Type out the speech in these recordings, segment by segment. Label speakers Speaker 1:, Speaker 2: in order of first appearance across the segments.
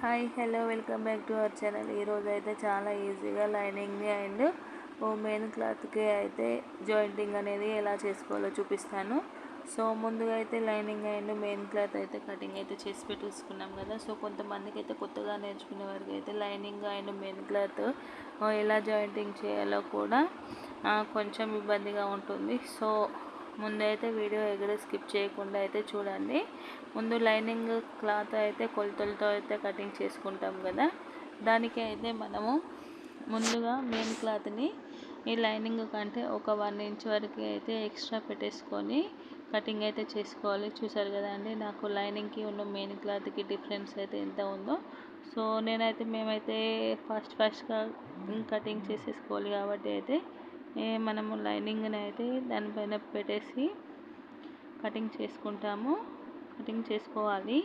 Speaker 1: Hi hello welcome back to our channel. ఈరోజు అయితే చాలా ఈజీగా లైనింగ్ని అండ్ మెయిన్ క్లాత్కి అయితే జాయింటింగ్ అనేది ఎలా చేసుకోవాలో చూపిస్తాను. సో ముందుగా అయితే లైనింగ్ అండ్ మెయిన్ క్లాత్ అయితే కటింగ్ అయితే చేసి పెట్టేసుకున్నాం కదా. సో కొంతమందికి అయితే కొత్తగా నేర్చుకునే వారికి అయితే లైనింగ్ అండ్ మెయిన్ క్లాత్ ఎలా జాయింటింగ్ చేయాలో కూడా కొంచెం ఇబ్బందిగా ఉంటుంది. సో ముందైతే వీడియో ఎక్కడ స్కిప్ చేయకుండా అయితే చూడండి. ముందు లైనింగ్ క్లాత్ అయితే కొలతలతో అయితే కటింగ్ చేసుకుంటాం కదా. దానికి అయితే మనము ముందుగా మెయిన్ క్లాత్ని ఈ లైనింగ్ కంటే ఒక వన్ ఇంచ్ వరకు అయితే ఎక్స్ట్రా పెట్టేసుకొని కటింగ్ అయితే చేసుకోవాలి. చూసారు కదా అండి నాకు లైనింగ్కి ఉన్న మెయిన్ క్లాత్కి డిఫరెన్స్ అయితే ఎంత ఉందో. సో నేనైతే మేమైతే ఫస్ట్ ఫస్ట్గా కటింగ్ చేసేసుకోవాలి కాబట్టి అయితే మనము లైనింగ్ని అయితే దానిపైన పెట్టేసి కటింగ్ చేసుకుంటాము. కటింగ్ చేసుకోవాలి.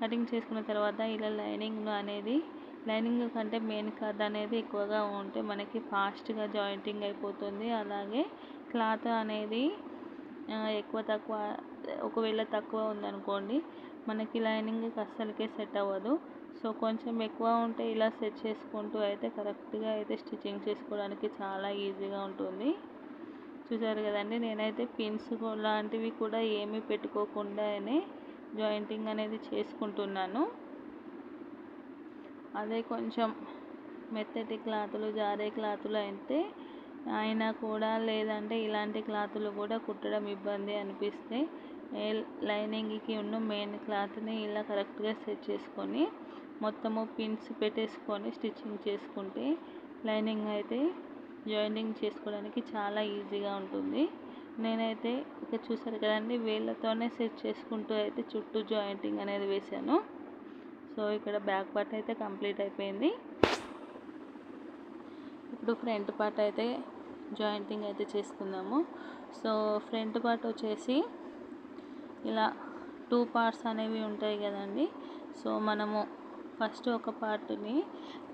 Speaker 1: కటింగ్ చేసుకున్న తర్వాత ఇలా లైనింగ్ అనేది లైనింగ్ కంటే మెయిన్ క్లాత్ అనేది ఎక్కువగా ఉంటే మనకి ఫాస్ట్గా జాయింటింగ్ అయిపోతుంది. అలాగే క్లాత్ అనేది ఎక్కువ తక్కువ ఒకవేళ తక్కువ ఉందనుకోండి మనకి లైనింగ్కి అస్సలకే సెట్ అవ్వదు. సో కొంచెం ఎక్కువ ఉంటే ఇలా సెట్ చేసుకుంటూ అయితే కరెక్ట్గా అయితే స్టిచ్చింగ్ చేసుకోవడానికి చాలా ఈజీగా ఉంటుంది. చూసారు కదండి నేనైతే పిన్స్ లాంటివి కూడా ఏమీ పెట్టుకోకుండానే జాయింటింగ్ అనేది చేసుకుంటున్నాను. అదే కొంచెం మెత్తటి క్లాతులు జారే క్లాతులు అయితే అయినా కూడా లేదంటే ఇలాంటి క్లాతులు కూడా కుట్టడం ఇబ్బంది అనిపిస్తే ఏ లైనింగ్కి ఉన్న మెయిన్ క్లాత్ని ఇలా కరెక్ట్గా సెట్ చేసుకొని మొత్తము పిన్స్ పెట్టేసుకొని స్టిచ్చింగ్ చేసుకుంటే లైనింగ్ అయితే జాయినింగ్ చేసుకోవడానికి చాలా ఈజీగా ఉంటుంది. నేనైతే ఇక చూసారు కదండి వేళ్ళతోనే సెట్ చేసుకుంటూ అయితే చుట్టూ జాయింటింగ్ అనేది వేశాను. సో ఇక్కడ బ్యాక్ పార్ట్ అయితే కంప్లీట్ అయిపోయింది. ఇప్పుడు ఫ్రంట్ పార్ట్ అయితే జాయింటింగ్ అయితే చేసుకుందాము. సో ఫ్రంట్ పార్ట్ వచ్చేసి ఇలా టూ పార్ట్స్ అనేవి ఉంటాయి కదండి. సో మనము ఫస్ట్ ఒక పార్ట్ని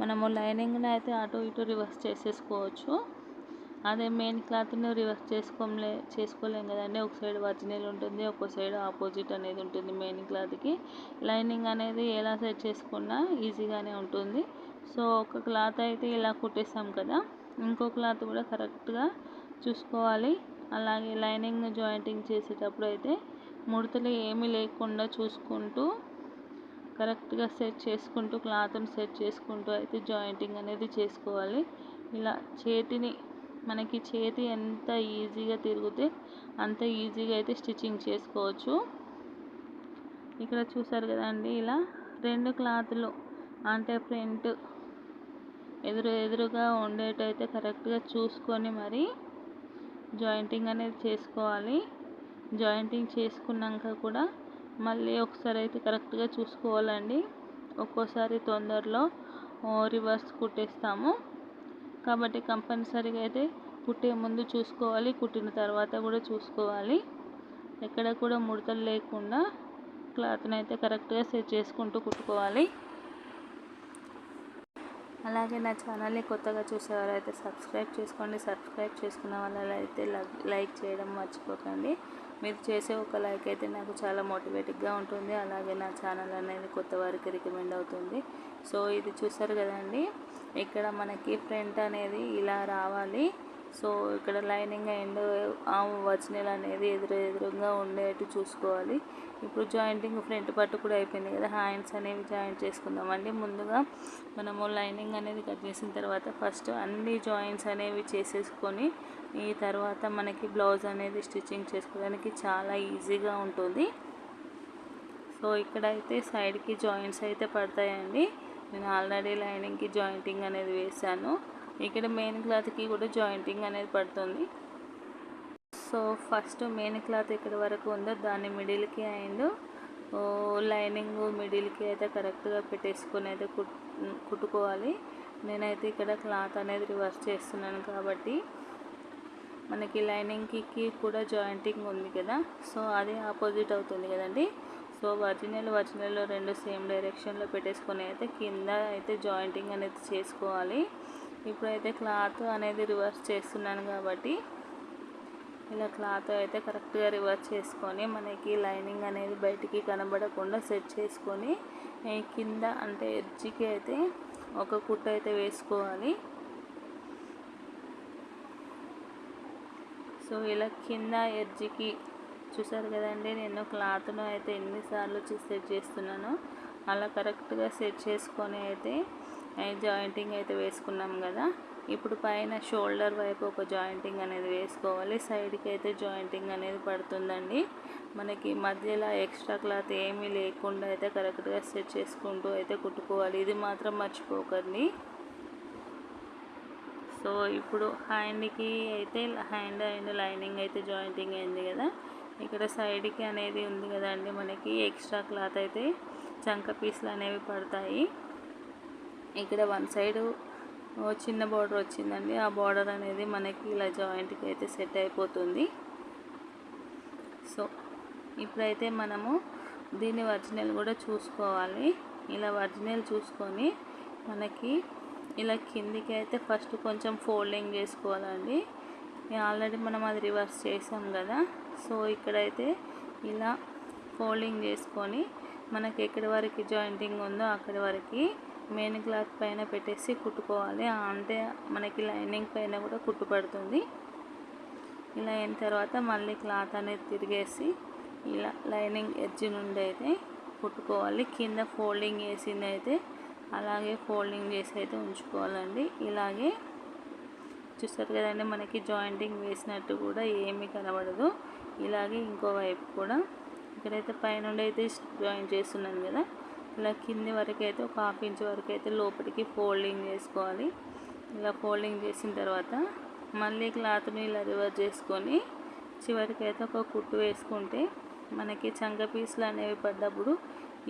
Speaker 1: మనము లైనింగ్ని అయితే అటు ఇటు రివర్స్ చేసేసుకోవచ్చు. అదే మెయిన్ క్లాత్ని రివర్స్ చేసుకోలే చేసుకోలేం కదండి. ఒక సైడ్ ఒరిజినల్ ఉంటుంది ఒక సైడ్ ఆపోజిట్ అనేది ఉంటుంది మెయిన్ క్లాత్కి. లైనింగ్ అనేది ఎలా సెట్ చేసుకున్నా ఈజీగానే ఉంటుంది. సో ఒక క్లాత్ అయితే ఇలా కుట్టేసాం కదా. ఇంకో క్లాత్ కూడా కరెక్ట్గా చూసుకోవాలి. అలాగే లైనింగ్ జాయింటింగ్ చేసేటప్పుడు అయితే ముడతలు ఏమీ లేకుండా చూసుకుంటూ కరెక్ట్గా సెట్ చేసుకుంటూ క్లాత్ని సెట్ చేసుకుంటూ అయితే జాయింటింగ్ అనేది చేసుకోవాలి. ఇలా చేతిని మనకి చేతి ఎంత ఈజీగా తిరిగితే అంత ఈజీగా అయితే స్టిచ్చింగ్ చేసుకోవచ్చు. ఇక్కడ చూసారు కదండి ఇలా రెండు క్లాత్లు అంటే ఫ్రంట్ ఎదురు ఎదురుగా ఉండేటైతే కరెక్ట్గా చూసుకొని మరి జాయింటింగ్ అనేది చేసుకోవాలి. జాయింటింగ్ చేసుకున్నాక కూడా మళ్ళీ ఒకసారి అయితే కరెక్ట్గా చూసుకోవాలండి. ఒక్కోసారి తొందరలో రివర్స్ కుట్టేస్తాము. కాబట్టి కంపల్సరీగా అయితే కుట్టే ముందు చూసుకోవాలి. కుట్టిన తర్వాత కూడా చూసుకోవాలి. ఎక్కడ కూడా ముడతలు లేకుండా క్లాత్ని అయితే కరెక్ట్గా సెట్ చేసుకుంటూ కుట్టుకోవాలి. అలాగే నా ఛానల్ని కొత్తగా చూసేవారైతే సబ్స్క్రైబ్ చేసుకోండి. సబ్స్క్రైబ్ చేసుకున్న వాళ్ళైతే లైక్ చేయడం మర్చిపోకండి. మీరు చేసే ఒక లైక్ అయితే నాకు చాలా మోటివేటివ్గా ఉంటుంది. అలాగే నా ఛానల్ అనేది కొత్త వారికి రికమెండ్ అవుతుంది. సో ఇది చూసారు కదండి. ఇక్కడ మనకి ఫ్రంట్ అనేది ఇలా రావాలి. సో ఇక్కడ లైనింగ్ అండ్ ఒరిజినల్ అనేది ఎదురు ఎదురుగా ఉండేట్టు చూసుకోవాలి. ఇప్పుడు జాయింటింగ్ ఫ్రంట్ పట్టు కూడా అయిపోయింది కదా హ్యాండ్స్ అనేవి జాయింట్ చేసుకుందామండి. ముందుగా మనము లైనింగ్ అనేది కట్ చేసిన తర్వాత ఫస్ట్ అన్ని జాయింట్స్ అనేవి చేసేసుకొని ఈ తర్వాత మనకి బ్లౌజ్ అనేది స్టిచ్చింగ్ చేసుకోవడానికి చాలా ఈజీగా ఉంటుంది. సో ఇక్కడైతే సైడ్కి జాయింట్స్ అయితే పడతాయండి. నేను ఆల్రెడీ లైనింగ్కి జాయింటింగ్ అనేది వేసాను ఇక్కడ మెయిన్ క్లాత్కి కూడా జాయింటింగ్ అనేది పడుతుంది. సో ఫస్ట్ మెయిన్ క్లాత్ ఇక్కడ వరకు ఉందో దాన్ని మిడిల్కి అండ్ లైనింగ్ మిడిల్కి అయితే కరెక్ట్గా పెట్టేసుకొని అయితే కుట్ కుట్టుకోవాలి. నేనైతే ఇక్కడ క్లాత్ అనేది రివర్స్ చేస్తున్నాను కాబట్టి మనకి లైనింగ్కి కూడా జాయింటింగ్ ఉంది కదా. సో అది ఆపోజిట్ అవుతుంది కదండి. సో ఒరిజినల్ ఒరిజినల్ రెండు సేమ్ డైరెక్షన్లో పెట్టేసుకొని అయితే కింద అయితే జాయింటింగ్ అనేది చేసుకోవాలి. ఇప్పుడైతే క్లాత్ అనేది రివర్స్ చేస్తున్నాను కాబట్టి ఇలా క్లాత్ అయితే కరెక్ట్గా రివర్స్ చేసుకొని మనకి లైనింగ్ అనేది బయటికి కనబడకుండా సెట్ చేసుకొని కింద అంటే ఎడ్జికి అయితే ఒక కుట్ట అయితే వేసుకోవాలి. సో ఇలా కింద ఎడ్జికి చూసారు కదండి నేను క్లాత్ను అయితే ఎన్నిసార్లు సెట్ చేస్తున్నాను అలా కరెక్ట్గా సెట్ చేసుకొని అయితే జాయింటింగ్ అయితే వేసుకున్నాం కదా. ఇప్పుడు పైన షోల్డర్ వైపు ఒక జాయింటింగ్ అనేది వేసుకోవాలి. సైడ్కి అయితే జాయింటింగ్ అనేది పడుతుందండి. మనకి మధ్యలో ఎక్స్ట్రా క్లాత్ ఏమీ లేకుండా అయితే కరెక్ట్గా సెట్ చేసుకుంటూ అయితే కుట్టుకోవాలి. ఇది మాత్రం మర్చిపోకండి. సో ఇప్పుడు హ్యాండ్కి అయితే హ్యాండ్ అండ్ లైనింగ్ అయితే జాయింటింగ్ అయింది కదా. ఇక్కడ సైడ్కి అనేది ఉంది కదండి మనకి ఎక్స్ట్రా క్లాత్ అయితే. చంక పీస్లు అనేవి పడతాయి. ఇక్కడ వన్ సైడ్ చిన్న బార్డర్ వచ్చిందండి. ఆ బార్డర్ అనేది మనకి ఇలా జాయింట్కి అయితే సెట్ అయిపోతుంది. సో ఇప్పుడైతే మనము దీని ఒరిజినల్ కూడా చూసుకోవాలి. ఇలా ఒరిజినల్ చూసుకొని మనకి ఇలా కిందికి అయితే ఫస్ట్ కొంచెం ఫోల్డింగ్ చేసుకోవాలండి. ఆల్రెడీ మనం అది రివర్స్ చేసాం కదా. సో ఇక్కడైతే ఇలా ఫోల్డింగ్ చేసుకొని మనకి ఎక్కడి వరకు జాయింటింగ్ ఉందో అక్కడి వరకు మెయిన్ క్లాత్ పైన పెట్టేసి కుట్టుకోవాలి. అంటే మనకి లైనింగ్ పైన కూడా కుట్టు పడుతుంది. ఇలా అయిన తర్వాత మళ్ళీ క్లాత్ అనేది తిరిగేసి ఇలా లైనింగ్ ఎడ్జ్ నుండి అయితే కుట్టుకోవాలి. కింద ఫోల్డింగ్ వేసింది అయితే అలాగే ఫోల్డింగ్ చేసి అయితే ఉంచుకోవాలండి. ఇలాగే చూస్తారు కదండి మనకి జాయింటింగ్ వేసినట్టు కూడా ఏమీ కనబడదు. ఇలాగే ఇంకో వైపు కూడా. ఇక్కడైతే పైనుండి అయితే జాయింట్ చేస్తున్నాను కదా. ఇలా కింది వరకు అయితే ఒక హాఫ్ ఇంచ్ వరకు అయితే లోపలికి ఫోల్డింగ్ చేసుకోవాలి. ఇలా ఫోల్డింగ్ చేసిన తర్వాత మళ్ళీ క్లాత్ని ఇలా రివర్స్ చేసుకొని చివరికి అయితే ఒక కుట్టు వేసుకుంటే మనకి చంగ పీసులు అనేవి పడ్డప్పుడు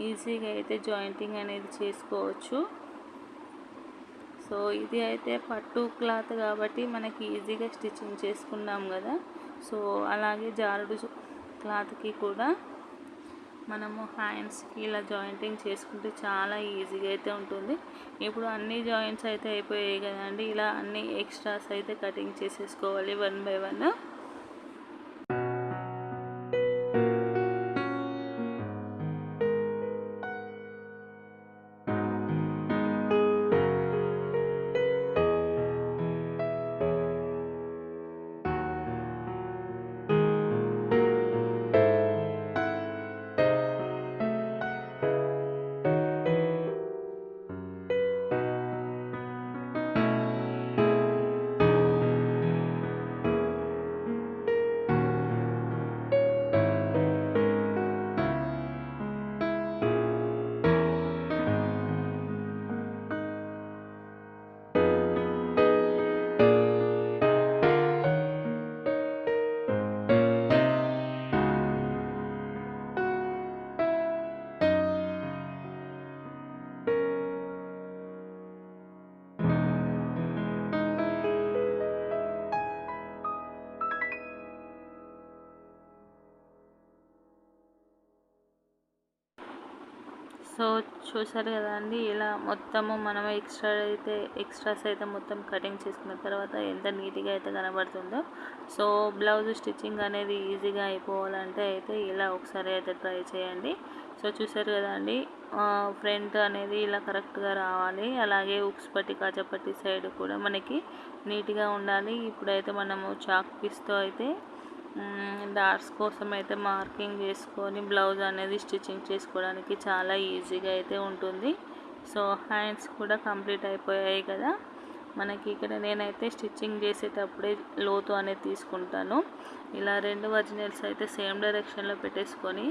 Speaker 1: ఈజీగా అయితే జాయింటింగ్ అనేది చేసుకోవచ్చు. సో ఇది అయితే పట్టు క్లాత్ కాబట్టి మనకి ఈజీగా స్టిచ్చింగ్ చేసుకున్నాం కదా. సో అలాగే జారుడు క్లాత్కి కూడా మనము హ్యాండ్స్కి ఇలా జాయింటింగ్ చేసుకుంటే చాలా ఈజీగా అయితే ఉంటుంది. ఇప్పుడు అన్ని జాయింట్స్ అయితే అయిపోయాయి కదండి. ఇలా అన్ని ఎక్స్ట్రాస్ అయితే కటింగ్ చేసేసుకోవాలి వన్ బై వన్ సో చూసారు కదా అండి ఇలా మొత్తము మనం ఎక్స్ట్రా అయితే ఎక్స్ట్రాస్ అయితే మొత్తం కటింగ్ చేసుకున్న తర్వాత ఎంత నీట్గా అయితే కనబడుతుందో. సో బ్లౌజ్ స్టిచ్చింగ్ అనేది ఈజీగా అయిపోవాలంటే అయితే ఇలా ఒకసారి అయితే ట్రై చేయండి. సో చూసారు కదా అండి ఫ్రంట్ అనేది ఇలా కరెక్ట్గా రావాలి. అలాగే ఉక్స్ పట్టి కాచపట్టి సైడ్ కూడా మనకి నీట్గా ఉండాలి. ఇప్పుడైతే మనము చాక్ పీస్తో అయితే డాట్స్ కోసం అయితే మార్కింగ్ చేసుకొని బ్లౌజ్ అనేది స్టిచ్చింగ్ చేసుకోవడానికి చాలా ఈజీగా అయితే ఉంటుంది. సో హ్యాండ్స్ కూడా కంప్లీట్ అయిపోయాయి కదా. మనకి ఇక్కడ నేనైతే స్టిచ్చింగ్ చేసేటప్పుడే లోతు అనేది తీసుకుంటాను. ఇలా రెండు ఒరిజినల్స్ అయితే సేమ్ డైరెక్షన్లో పెట్టేసుకొని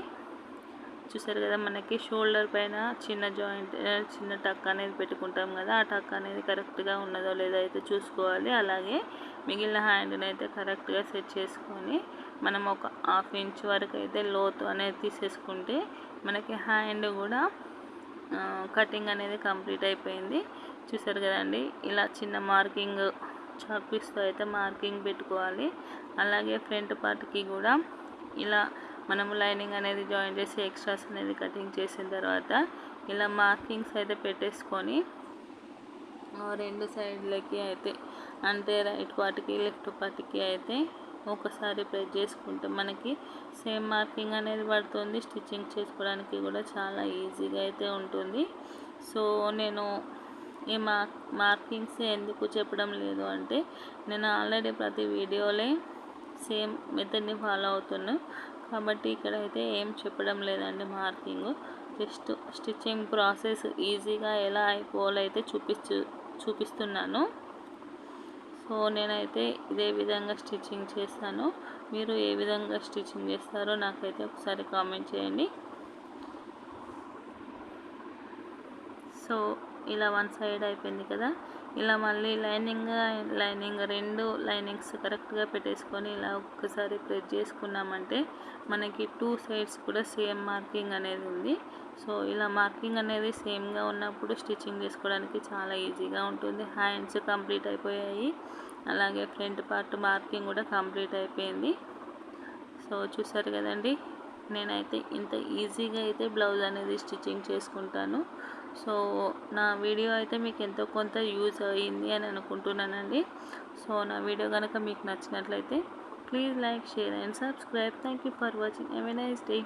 Speaker 1: చూసారు కదా మనకి షోల్డర్ పైన చిన్న జాయింట్ చిన్న టక్ అనేది పెట్టుకుంటాం కదా. ఆ టక్ అనేది కరెక్ట్గా ఉన్నదో లేదో అయితే చూసుకోవాలి. అలాగే మిగిలిన హ్యాండ్ని అయితే కరెక్ట్గా సెట్ చేసుకొని మనం ఒక హాఫ్ ఇంచ్ వరకు అయితే లోతు అనేది తీసేసుకుంటే మనకి హ్యాండ్ కూడా కటింగ్ అనేది కంప్లీట్ అయిపోయింది. చూసారు కదండి ఇలా చిన్న మార్కింగ్ చాక్పీస్తో అయితే మార్కింగ్ పెట్టుకోవాలి. అలాగే ఫ్రంట్ పార్ట్కి కూడా ఇలా మనము లైనింగ్ అనేది జాయిన్ చేసి ఎక్స్ట్రాస్ అనేది కటింగ్ చేసిన తర్వాత ఇలా మార్కింగ్స్ అయితే పెట్టేసుకొని రెండు సైడ్లకి అయితే అంటే రైట్ వాటికి లెఫ్ట్ పార్ట్కి అయితే ఒకసారి ప్రెస్ చేసుకుంటే మనకి సేమ్ మార్కింగ్ అనేది పడుతుంది. స్టిచ్చింగ్ చేసుకోవడానికి కూడా చాలా ఈజీగా అయితే ఉంటుంది. సో నేను ఈ మార్క్ మార్కింగ్స్ ఎందుకు చెప్పడం లేదు అంటే నేను ఆల్రెడీ ప్రతి వీడియోలే సేమ్ మెథడ్ని ఫాలో అవుతున్నాను కాబట్టి ఇక్కడైతే ఏం చెప్పడం లేదండి మార్కింగ్ జస్ట్ స్టిచ్చింగ్ ప్రాసెస్ ఈజీగా ఎలా అయిపోవాలో అయితే చూపిస్తూ చూపిస్తున్నాను. సో నేనైతే ఇదే విధంగా స్టిచ్చింగ్ చేస్తాను. మీరు ఏ విధంగా స్టిచ్చింగ్ చేస్తారో నాకైతే ఒకసారి కామెంట్ చేయండి. సో ఇలా వన్ సైడ్ అయిపోయింది కదా. ఇలా మళ్ళీ లైనింగ్ లైనింగ్ రెండు లైనింగ్స్ కరెక్ట్గా పెట్టేసుకొని ఇలా ఒక్కసారి ప్రెస్ చేసుకున్నామంటే మనకి టూ సైడ్స్ కూడా సేమ్ మార్కింగ్ అనేది ఉంది. సో ఇలా మార్కింగ్ అనేది సేమ్గా ఉన్నప్పుడు స్టిచ్చింగ్ చేసుకోవడానికి చాలా ఈజీగా ఉంటుంది. హ్యాండ్స్ కంప్లీట్ అయిపోయాయి. అలాగే ఫ్రంట్ పార్ట్ మార్కింగ్ కూడా కంప్లీట్ అయిపోయింది. సో చూసారు కదండి నేనైతే ఇంత ఈజీగా అయితే బ్లౌజ్ అనేది స్టిచ్చింగ్ చేసుకుంటాను. సో నా వీడియో అయితే మీకు ఎంతో కొంత యూజ్ అయ్యింది అని అనుకుంటున్నానండి. సో నా వీడియో కనుక మీకు నచ్చినట్లయితే please like share and subscribe. Thank you for watching. Have a nice day.